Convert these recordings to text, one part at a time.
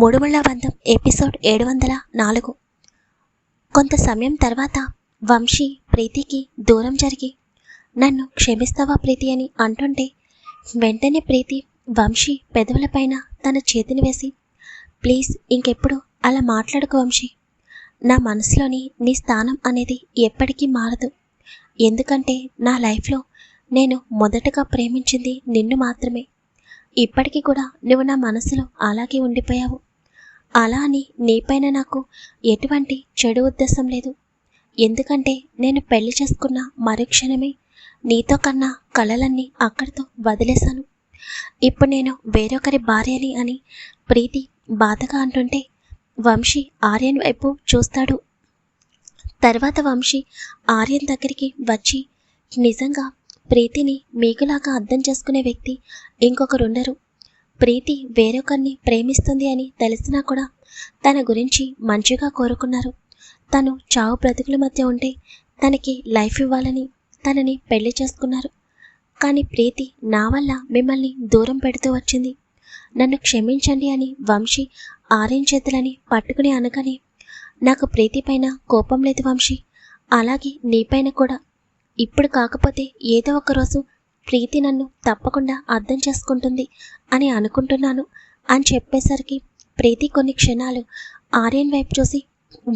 మూడుముళ్ళ బంధం ఎపిసోడ్ ఏడు వందల నాలుగు. కొంత సమయం తర్వాత వంశీ ప్రీతికి దూరం జరిగి నన్ను క్షమిస్తావా ప్రీతి అని అంటుంటే వెంటనే ప్రీతి వంశీ పెదవులపైన తన చేతిని వేసి ప్లీజ్ ఇంకెప్పుడు అలా మాట్లాడుకు వంశీ. నా మనసులోని నీ స్థానం అనేది ఎప్పటికీ మారదు. ఎందుకంటే నా లైఫ్లో నేను మొదటగా ప్రేమించింది నిన్ను మాత్రమే. ఇప్పటికీ కూడా నువ్వు నా మనసులో అలాగే ఉండిపోయావు. అలా అని నీపైన నాకు ఎటువంటి చెడు ఉద్దేశం లేదు. ఎందుకంటే నేను పెళ్ళి చేసుకున్న మరుక్షణమే నీతో కన్నా కళలన్నీ అక్కడితో వదిలేశాను. ఇప్పుడు నేను వేరొకరి భార్యని అని ప్రీతి బాధగా అంటుంటే వంశీ ఆర్యన్ వైపు చూస్తాడు. తర్వాత వంశీ ఆర్యన్ దగ్గరికి వచ్చి నిజంగా ప్రీతిని మీకులాగా అర్థం చేసుకునే వ్యక్తి ఇంకొకరుండరు. ప్రీతి వేరొకరిని ప్రేమిస్తుంది అని తెలిసినా కూడా తన గురించి మంచిగా కోరుకున్నారు. తను చావు బ్రతుకుల మధ్య ఉంటే తనకి లైఫ్ ఇవ్వాలని తనని పెళ్ళి చేసుకున్నారు. కానీ ప్రీతి నా వల్ల మిమ్మల్ని దూరం పెడుతూ వచ్చింది. నన్ను క్షమించండి అని వంశీ ఆరెంజ్ చేతులని పట్టుకుని అనగానే నాకు ప్రీతి పైన కోపం లేదు వంశీ. అలాగే నీపైన కూడా. ఇప్పుడు కాకపోతే ఏదో ఒక రోజు ప్రీతి నన్ను తప్పకుండా అర్థం చేసుకుంటుంది అని అనుకుంటున్నాను అని చెప్పేసరికి ప్రీతి కొన్ని క్షణాలు ఆర్యన్ వైపు చూసి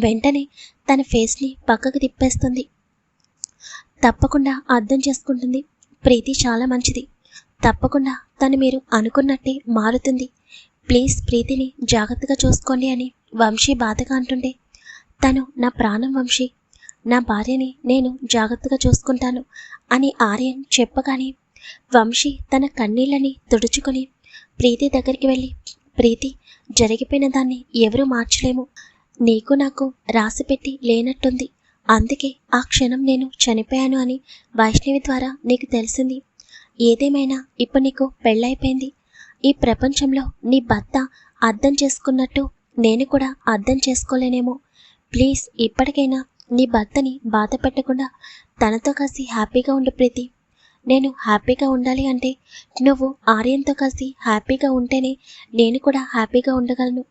వెంటనే తన ఫేస్ని పక్కకు తిప్పేస్తుంది. తప్పకుండా అర్థం చేసుకుంటుంది. ప్రీతి చాలా మంచిది. తప్పకుండా తను మీరు అనుకున్నట్టే మారుతుంది. ప్లీజ్ ప్రీతిని జాగ్రత్తగా చూసుకోండి అని వంశీ బాధగా అంటుండే తను నా ప్రాణం వంశీ నా భార్యని నేను జాగ్రత్తగా చూసుకుంటాను అని ఆర్యన్ చెప్పగానే వంశీ తన కన్నీళ్ళని తుడుచుకొని ప్రీతి దగ్గరికి వెళ్ళి ప్రీతి జరిగిపోయిన దాన్ని ఎవరూ మార్చలేము. నీకు నాకు రాసిపెట్టి లేనట్టుంది. అందుకే ఆ క్షణం నేను చనిపోయాను అని వైష్ణవి ద్వారా నీకు తెలిసింది. ఏదేమైనా ఇప్పుడు నీకు పెళ్ళైపోయింది. ఈ ప్రపంచంలో నీ భర్త అర్థం చేసుకున్నట్టు నేను కూడా అర్థం చేసుకోలేనేమో. ప్లీజ్ ఇప్పటికైనా నీ భర్తని బాధ పెట్టకుండా తనతో కలిసి హ్యాపీగా ఉండు ప్రీతి. నేను హ్యాపీగా ఉండాలి అంటే నువ్వు ఆర్యంతో కలిసి హ్యాపీగా ఉంటేనే నేను కూడా హ్యాపీగా ఉండగలను.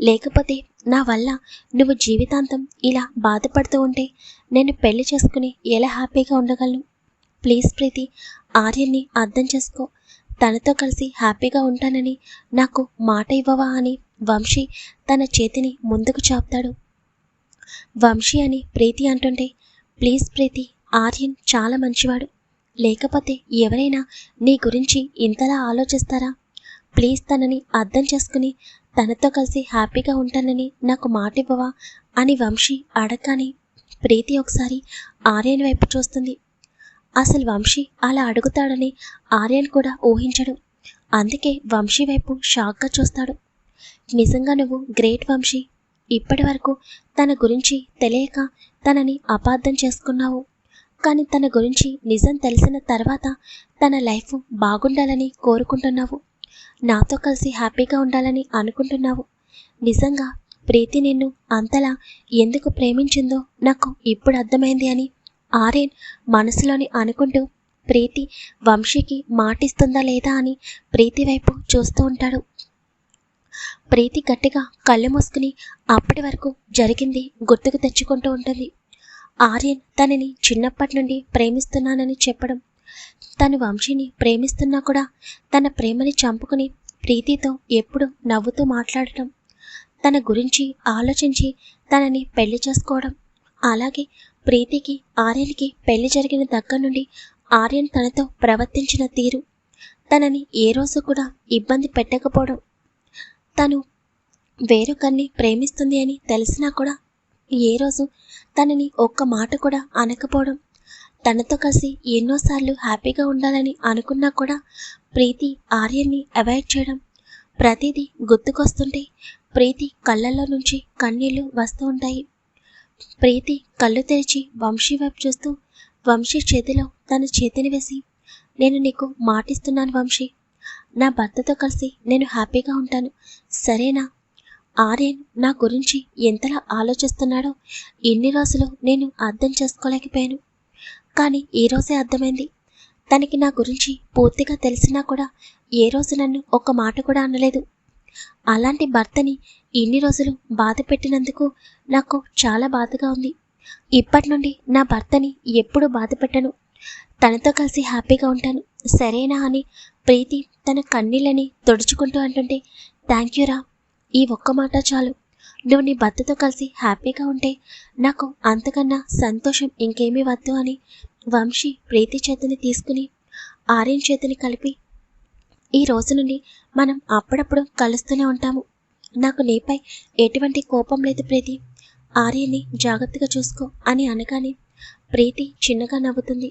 లేకపోతే నా వల్ల నువ్వు జీవితాంతం ఇలా బాధపడుతూ ఉంటే నేను పెళ్ళి చేసుకుని ఎలా హ్యాపీగా ఉండగలను? ప్లీజ్ ప్రీతి ఆర్యన్ని అర్థం చేసుకో. తనతో కలిసి హ్యాపీగా ఉంటానని నాకు మాట ఇవ్వవా అని వంశీ తన చేతిని ముందుకు చాపుతాడు. వంశీ అని ప్రీతి అంటుంటే ప్లీజ్ ప్రీతి ఆర్యన్ చాలా మంచివాడు. లేకపోతే ఎవరైనా నీ గురించి ఇంతలా ఆలోచిస్తారా? ప్లీజ్ తనని అర్థం చేసుకుని తనతో కలిసి హ్యాపీగా ఉంటానని నాకు మాట ఇవ్వవా అని వంశీ అడగగానే ప్రీతి ఒకసారి ఆర్యన్ వైపు చూస్తుంది. అసలు వంశీ అలా అడుగుతాడని ఆర్యన్ కూడా ఊహించడు. అందుకే వంశీ వైపు షాక్గా చూస్తాడు. నిజంగా నువ్వు గ్రేట్ వంశీ. ఇప్పటి వరకు తన గురించి తెలియక తనని అపార్థం చేసుకున్నావు. కానీ తన గురించి నిజం తెలిసిన తర్వాత తన లైఫ్ బాగుండాలని కోరుకుంటున్నావు. నాతో కలిసి హ్యాపీగా ఉండాలని అనుకుంటున్నావు. నిజంగా ప్రీతి నిన్ను అంతలా ఎందుకు ప్రేమించిందో నాకు ఇప్పుడు అర్థమైంది అని ఆర్యన్ మనసులోని అనుకుంటూ ప్రీతి వంశీకి మాటిస్తుందా లేదా అని ప్రీతి వైపు చూస్తూ ఉంటాడు. ప్రీతి గట్టిగా కళ్ళు మూసుకుని అప్పటి వరకు జరిగింది గుర్తుకు తెచ్చుకుంటూ ఉంటుంది. ఆర్యన్ తనని చిన్నప్పటి నుండి ప్రేమిస్తున్నానని చెప్పడం. తను వంశీని ప్రేమిస్తున్నా కూడా తన ప్రేమని చంపుకుని ప్రీతితో ఎప్పుడు నవ్వుతూ మాట్లాడటం. తన గురించి ఆలోచించి తనని పెళ్ళి చేసుకోవడం. అలాగే ప్రీతికి ఆర్యన్కి పెళ్ళి జరిగిన దగ్గర నుండి ఆర్యన్ తనతో ప్రవర్తించిన తీరు. తనని ఏ రోజు కూడా ఇబ్బంది పెట్టకపోవడం. తను వేరొకరిని ప్రేమిస్తుంది అని తెలిసినా కూడా ఏ రోజు తనని ఒక్క మాట కూడా అనకపోవడం. తనతో కలిసి ఎన్నోసార్లు హ్యాపీగా ఉండాలని అనుకున్నా కూడా ప్రీతి ఆర్యన్ని అవాయిడ్ చేయడం. ప్రతిదీ గుర్తుకొస్తుంటే ప్రీతి కళ్ళల్లో నుంచి కన్నీళ్ళు వస్తూ ఉంటాయి. ప్రీతి కళ్ళు తెరిచి వంశీ వైపు చూస్తూ వంశీ చేతిలో తన చేతిని వేసి నేను నీకు మాటిస్తున్నాను వంశీ. నా భర్తతో కలిసి నేను హ్యాపీగా ఉంటాను. సరేనా? ఆర్యన్ నా గురించి ఎంతలా ఆలోచిస్తున్నాడో ఎన్ని రోజులు నేను అర్థం చేసుకోలేకపోయాను. కానీ ఈరోజే అర్థమైంది. తనకి నా గురించి పూర్తిగా తెలిసినా కూడా ఏ రోజు నన్ను ఒక మాట కూడా అనలేదు. అలాంటి భర్తని ఇన్ని రోజులు బాధ పెట్టినందుకు నాకు చాలా బాధగా ఉంది. ఇప్పటి నుండి నా భర్తని ఎప్పుడూ బాధ పెట్టను. తనతో కలిసి హ్యాపీగా ఉంటాను. సరేనా అని ప్రీతి తన కన్నీళ్ళని తుడుచుకుంటూ అంటుంటే థ్యాంక్ యూ రా ఈ ఒక్క మాట చాలు. నువ్వు నీ భర్తతో కలిసి హ్యాపీగా ఉంటే నాకు అంతకన్నా సంతోషం ఇంకేమీ వద్దు అని వంశీ ప్రీతి చేతిని తీసుకుని ఆర్యన్ చేతిని కలిపి ఈ రోజు నుండి మనం అప్పుడప్పుడు కలుస్తూనే ఉంటాము. నాకు నీపై ఎటువంటి కోపం లేదు ప్రీతి. ఆర్యన్ని జాగ్రత్తగా చూసుకో అని అనగానే ప్రీతి చిన్నగా నవ్వుతుంది.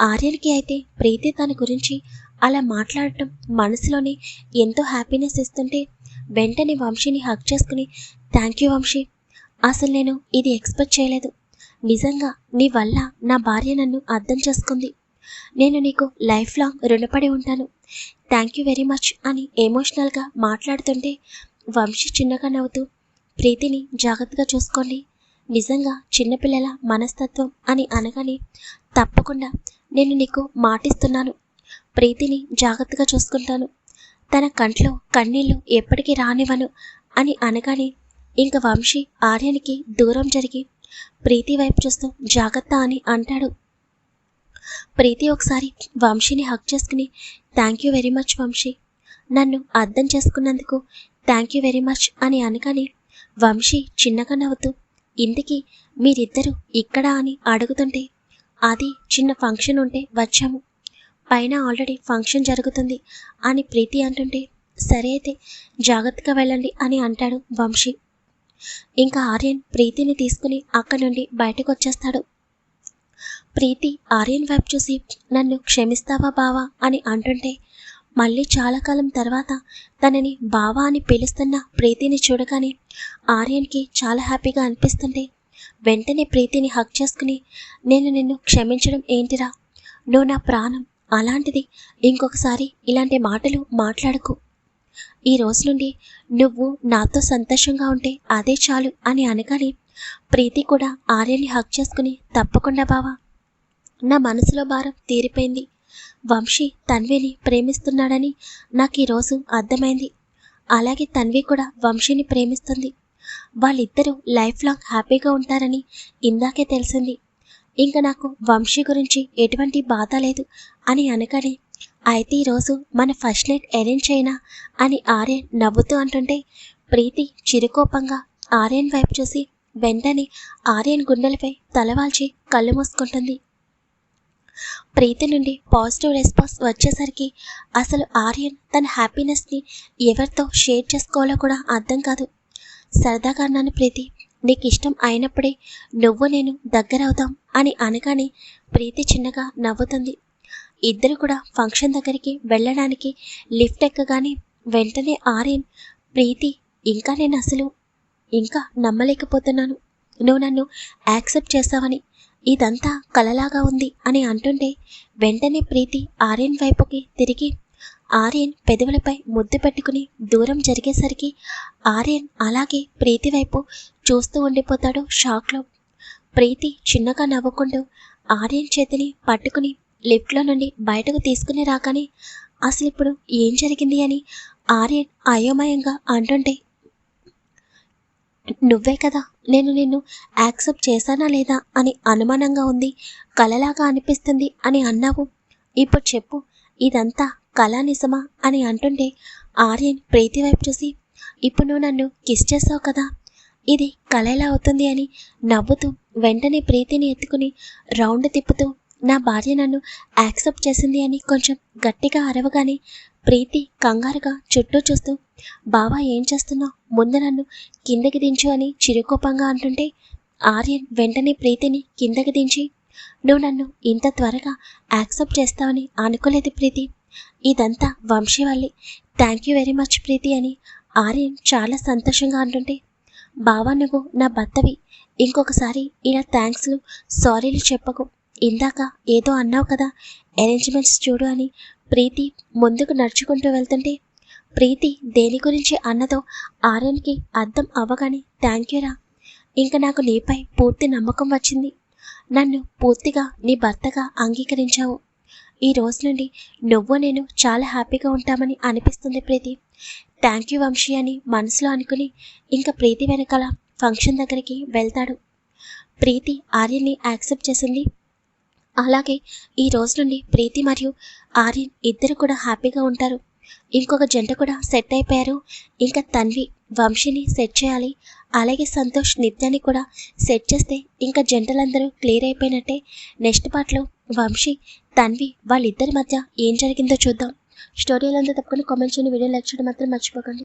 ఆర్యన్కి అయితే ప్రీతి తన గురించి అలా మాట్లాడటం మనసులోనే ఎంతో హ్యాపీనెస్ ఇస్తుంటే వెంటనే వంశీని హక్ చేసుకుని థ్యాంక్ యూ వంశీ. అసలు నేను ఇది ఎక్స్పెక్ట్ చేయలేదు. నిజంగా నీ వల్ల నా భార్య నన్ను అర్థం చేసుకుంది. నేను నీకు లైఫ్ లాంగ్ రుణపడి ఉంటాను. థ్యాంక్ యూ వెరీ మచ్ అని ఎమోషనల్గా మాట్లాడుతుంటే వంశీ చిన్నగా నవ్వుతూ ప్రీతిని జాగ్రత్తగా చూసుకోండి. నిజంగా చిన్నపిల్లల మనస్తత్వం అని అనగానే తప్పకుండా నేను నీకు మాటిస్తున్నాను. ప్రీతిని జాగ్రత్తగా చూసుకుంటాను. తన కంట్లో కన్నీళ్ళు ఎప్పటికీ రానివ్వను అని అనగానే ఇంక వంశీ ఆర్యనికి దూరం జరిగి ప్రీతి వైపు చూస్తూ జాగ్రత్త అని అంటాడు. ప్రీతి ఒకసారి వంశీని హక్ చేసుకుని thank you very much Vamshi. నన్ను అర్థం చేసుకున్నందుకు థ్యాంక్ యూ వెరీ మచ్ అని అనగానే వంశీ చిన్నగా నవ్వుతూ ఇంటికి మీరిద్దరూ ఇక్కడా అని అడుగుతుంటే అది చిన్న ఫంక్షన్ ఉంటే వచ్చాము. పైన ఆల్రెడీ ఫంక్షన్ జరుగుతుంది అని ప్రీతి అంటుంటే సరే అయితే జాగ్రత్తగా వెళ్ళండి అని అంటాడు వంశీ. ఇంకా ఆర్యన్ ప్రీతిని తీసుకుని అక్కడి నుండి బయటకు వచ్చేస్తాడు ప్రీతి ఆర్యన్ వైపు చూసి నన్ను క్షమిస్తావా బావా అని అంటుంటే మళ్ళీ చాలా కాలం తర్వాత తనని బావా అని పిలుస్తున్న ప్రీతిని చూడగానే ఆర్యన్కి చాలా హ్యాపీగా అనిపిస్తుంటే వెంటనే ప్రీతిని హక్ చేసుకుని నేను నిన్ను క్షమించడం ఏంటిరా? నువ్వు నా ప్రాణం. అలాంటిది. ఇంకొకసారి ఇలాంటి మాటలు మాట్లాడకు. ఈ రోజు నుండి నువ్వు నాతో సంతోషంగా ఉంటే అదే చాలు అని అనగానే ప్రీతి కూడా ఆర్యని హక్ చేసుకుని తప్పకుండా బావా. నా మనసులో భారం తీరిపోయింది. వంశీ తన్విని ప్రేమిస్తున్నాడని నాకు ఈరోజు అర్థమైంది. అలాగే తన్వి కూడా వంశీని ప్రేమిస్తుంది. వాళ్ళిద్దరూ లైఫ్ లాంగ్ హ్యాపీగా ఉంటారని ఇందాకే తెలిసింది. ఇంకా నాకు వంశీ గురించి ఎటువంటి బాధ లేదు అని అనగానే అయితే ఈరోజు మన ఫస్ట్ నైట్ అరేంజ్ అయినా అని ఆర్యన్ నవ్వుతూ అంటుంటే ప్రీతి చిరుకోపంగా ఆర్యన్ వైపు చూసి వెంటనే ఆర్యన్ గుండెలపై తలవాల్చి కళ్ళు మూసుకుంటుంది. ప్రీతి నుండి పాజిటివ్ రెస్పాన్స్ వచ్చేసరికి అసలు ఆర్యన్ తన హ్యాపీనెస్ని ఎవరితో షేర్ చేసుకోవాలో కూడా అర్థం కాదు. సరదాగా అన్నాను ప్రీతి నీకు ఇష్టం అయినప్పుడే నువ్వు నేను దగ్గరవుతాం అని అనగానే ప్రీతి చిన్నగా నవ్వుతుంది. ఇద్దరు కూడా ఫంక్షన్ దగ్గరికి వెళ్ళడానికి లిఫ్ట్ ఎక్కగానే వెంటనే ఆర్యన్ ప్రీతి ఇంకా నేను అసలు ఇంకా నమ్మలేకపోతున్నాను. నువ్వు నన్ను యాక్సెప్ట్ చేస్తావని ఇదంతా కలలాగా ఉంది అని అంటుంటే వెంటనే ప్రీతి ఆర్యన్ వైపుకి తిరిగి ఆర్యన్ పెదవులపై ముద్దు పెట్టుకుని దూరం జరిగేసరికి ఆర్యన్ అలాగే ప్రీతి వైపు చూస్తూ ఉండిపోతాడు షాక్లో. ప్రీతి చిన్నగా నవ్వుకుంటూ ఆర్యన్ చేతిని పట్టుకుని లిఫ్ట్లో నుండి బయటకు తీసుకుని రాగానే అసలు ఇప్పుడు ఏం జరిగింది అని ఆర్యన్ అయోమయంగా అంటుంటే నువ్వే కదా నేను నిన్ను యాక్సెప్ట్ చేశానా లేదా అని అనుమానంగా ఉంది కలలాగా అనిపిస్తుంది అని అన్నావు. ఇప్పుడు చెప్పు ఇదంతా కళా నిజమా అని అంటుంటే ఆర్యన్ ప్రీతి వైపు చూసి ఇప్పుడు నువ్వు నన్ను కిస్ చేసావు కదా ఇది కళ ఎలా అవుతుంది అని నవ్వుతూ వెంటనే ప్రీతిని ఎత్తుకుని రౌండ్ తిప్పుతూ నా భార్య నన్ను యాక్సెప్ట్ చేసింది అని కొంచెం గట్టిగా అరవగానే ప్రీతి కంగారుగా చుట్టూ చూస్తూ బావా ఏం చేస్తున్నావు? ముందు నన్ను కిందకి దించు అని చిరుకోపంగా అంటుంటే ఆర్యన్ వెంటనే ప్రీతిని కిందకి దించి నువ్వు నన్ను ఇంత త్వరగా యాక్సెప్ట్ చేస్తావని అనుకోలేదు ప్రీతి. ఇదంతా వంశీ వల్లే. Thank you very much Preethi అని ఆర్యన్ చాలా సంతోషంగా అంటుంటే బావా నువ్వు నా భర్తవి. ఇంకొకసారి ఇలా థ్యాంక్స్లు సారీలు చెప్పకు. ఇందాక ఏదో అన్నావు కదా అరేంజ్మెంట్స్ చూడు అని ప్రీతి ముందుకు నడుచుకుంటూ వెళ్తుంటే ప్రీతి దేని గురించి అన్నదో ఆర్యన్కి అర్థం అవ్వగానే థ్యాంక్ యూరా ఇంకా నాకు నీపై పూర్తి నమ్మకం వచ్చింది. నన్ను పూర్తిగా నీ భర్తగా అంగీకరించావు. ఈ రోజు నుండి నువ్వు నేను చాలా హ్యాపీగా ఉంటామని అనిపిస్తుంది ప్రీతి. థ్యాంక్ యూ వంశీ అని మనసులో అనుకుని ఇంకా ప్రీతి వెనకాల ఫంక్షన్ దగ్గరికి వెళ్తాడు. ప్రీతి ఆర్యన్ని యాక్సెప్ట్ చేసింది. అలాగే ఈ రోజు నుండి ప్రీతి మరియు ఆర్యన్ ఇద్దరు కూడా హ్యాపీగా ఉంటారు. ఇంకొక జంట కూడా సెట్ అయిపోయారు. ఇంకా తన్వి వంశీని సెట్ చేయాలి. అలాగే సంతోష్ నిత్యాన్ని కూడా సెట్ చేస్తే ఇంకా జంటలందరూ క్లియర్ అయిపోయినట్టే. నెక్స్ట్ పార్ట్లో వంశీ తన్వి వాళ్ళిద్దరి మధ్య ఏం జరిగిందో చూద్దాం. స్టోరీలంతా తప్పకుండా కామెంట్ చేయండి. వీడియో లైక్ చేయడం మాత్రం మర్చిపోకండి.